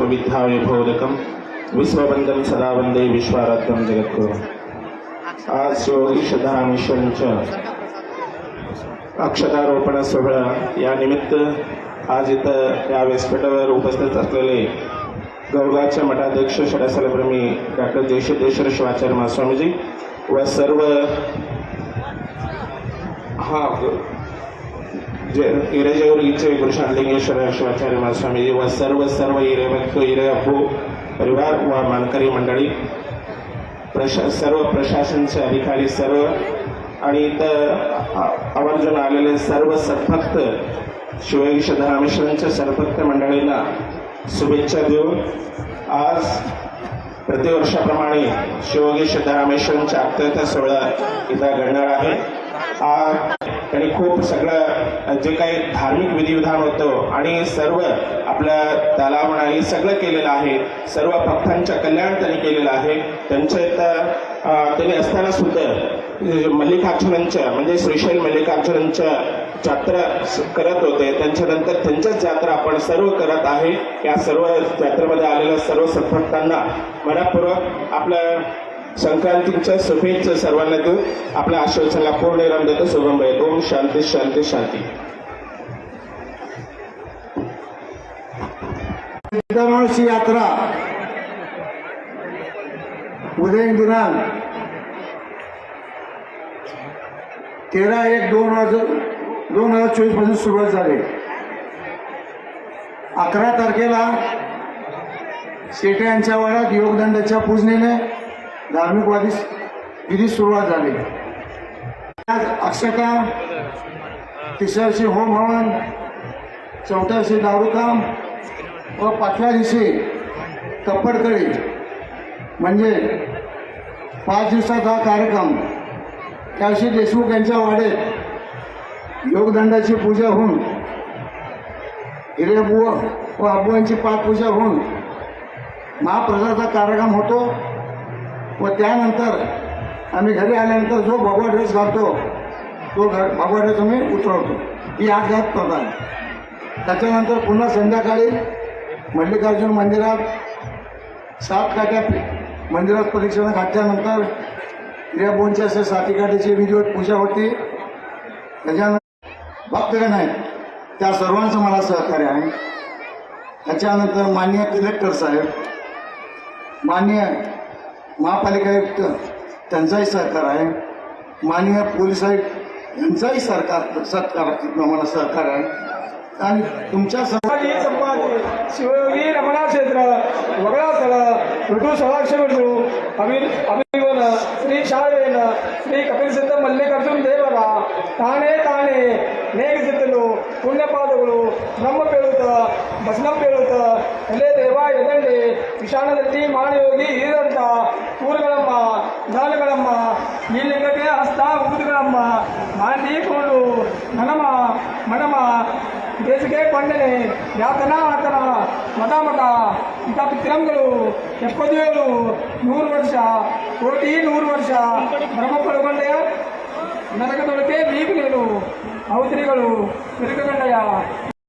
विश्वविद्याविभोदकं विश्ववन्दं सदा वन्दे विश्वाराध्यं जगद्गुरु आज मिशनच्या अक्षतारोपण सोहळा या निमित्त आज इथं या व्यासपीठावर उपस्थित असलेले गौगाच्या मठाध्यक्ष शरासलप्रेमी डॉक्टर जयशेदेश्वर शिवाचार्य महास्वामीजी व सर्व हा जे इरेजेवरीचे गुरुशांतलिंगेश्वर शिवाचार्य महास्वामीजी व सर्व सर्व इरेभक्त इरे अप्पू परिवार व मानकरी मंडळी प्रशा सर्व प्रशासनचे अधिकारी सर्व आणि इथं आवर्जून आलेले सर्व सद्भक्त शिवयोगी श्रद्धारामेश्वरांच्या सद्भक्त मंडळींना शुभेच्छा देऊन आज प्रतिवर्षाप्रमाणे शिवयोगी श्रद्धारामेश्वरांच्या आत्महत्या सोहळा इथं घडणार आहे. आज त्यांनी खूप सगळं जे काही धार्मिक विधिविधान होतं आणि सर्व आपल्या तलाव म्हणा हे सगळं केलेलं आहे सर्व भक्तांच्या कल्याण त्यांनी केलेलं आहे. त्यांच्या इथं त्यांनी असताना सुद्धा मल्लिकार्जुनांच्या म्हणजे श्रीशैल मल्लिकार्जुनांच्या जात्रा स- करत होते. त्यांच्यानंतर त्यांच्याच यात्रा आपण सर्व करत आहे. या सर्व जात्रेमध्ये आलेल्या सर्व सद्भक्तांना मनापूर्वक आपल्या संक्रांतीच्या शुभेच्छा सर्वांना देऊन आपल्या आश्वासनाला पूर्ण विराम देतो. शुभम भाई ओम शांती शांती शांती. सिद्धरामाची यात्रा. उदय दिनांक तेरा एक दोन हजार दोन हजार चोवीसपासून सुरुवात झाली. अकरा तारखेला शेटे यांच्या वाड्यात योगदंडाच्या पूजनेने धार्मिकवादी विधी सुरुवात झाली. आज अक्षता तिसऱ्या दिवशी होम हवन चौथ्या दिवशी दारूकाम व पाचव्या दिवशी कप्पडकळी म्हणजे पाच दिवसाचा हा कार्यक्रम. त्या दिवशी देशमुख यांच्या वाडेत योगदंडाची पूजा होऊन हिरेबुवा व अबू यांची पाठपूजा होऊन महाप्रसादाचा कार्यक्रम होतो. व त्यानंतर आम्ही घरी आल्यानंतर जो भगवा ड्रेस घालतो तो घ भगवा ड्रेस आम्ही उतरवतो. ही आज घात प्रधान त्याच्यानंतर पुन्हा संध्याकाळी मल्लिकार्जुन मंदिरात सात काट्या मंदिरात परीक्षण घातल्यानंतर या बोनच्या अशा साती काठीची विधिवत पूजा होती. त्याच्यानंतर भक्तगण आहेत त्या सर्वांचं मला सहकार्य आहे. त्याच्यानंतर माननीय कलेक्टर साहेब माननीय महापालिका आयुक्त त्यांचाही सहकार आहे माननीय पोलीस आयुक्त यांचाही सरकार सत्कार मला सहकार आहे आणि तुमच्या सर्व संभाजी संपादे शिवयोगी रमणा क्षेत्र वगळा स्थळ ऋतू सोळाक्षे ऋतू अभिन अभिवन श्री शाळेन श्री कपिल सिद्ध मल्लिकार्जुन ದೇವರ ತಾನೇ ತಾನೇ ನೇಗಿಸಿದ್ದಲು ಪುಣ್ಯಪಾದಗಳು ಬ್ರಹ್ಮ ಪೇಳುತ್ತ ಭಸ್ಮ ಪೇಳುತ್ತ ಎಲೆ ವಿಶಾಲದಲ್ಲಿ ಮಾಡಿಯೋಗಿ ಹೀರಂತ ಊರುಗಳಮ್ಮ ದಾಳುಗಳಮ್ಮ ನೀಲಿಗಡೆ ಹಸ್ತ ಊದುಗಳಮ್ಮ ಮಾಡಿಕೊಂಡು ನನಮ ಮನಮ, ಬೇಸಿಗೆ ಕೊಂಡನೆ, ಯಾತನ, ಆತನ ಮತ ಮಠ ಇಂಥ ಪಿತ್ರಂಗಳು ಎಪ್ಪತ್ತೇಳು, ನೂರು ವರ್ಷ, ಕೋಟಿ ನೂರು ವರ್ಷ ಬ್ರಹ್ಮಪಡುಕೊಂಡೆಯ ನರಕದೊಳಗೆ ನೀರು ನೀರು ಔತರಿಗಳು ತಿರುಗಂಡೆಯ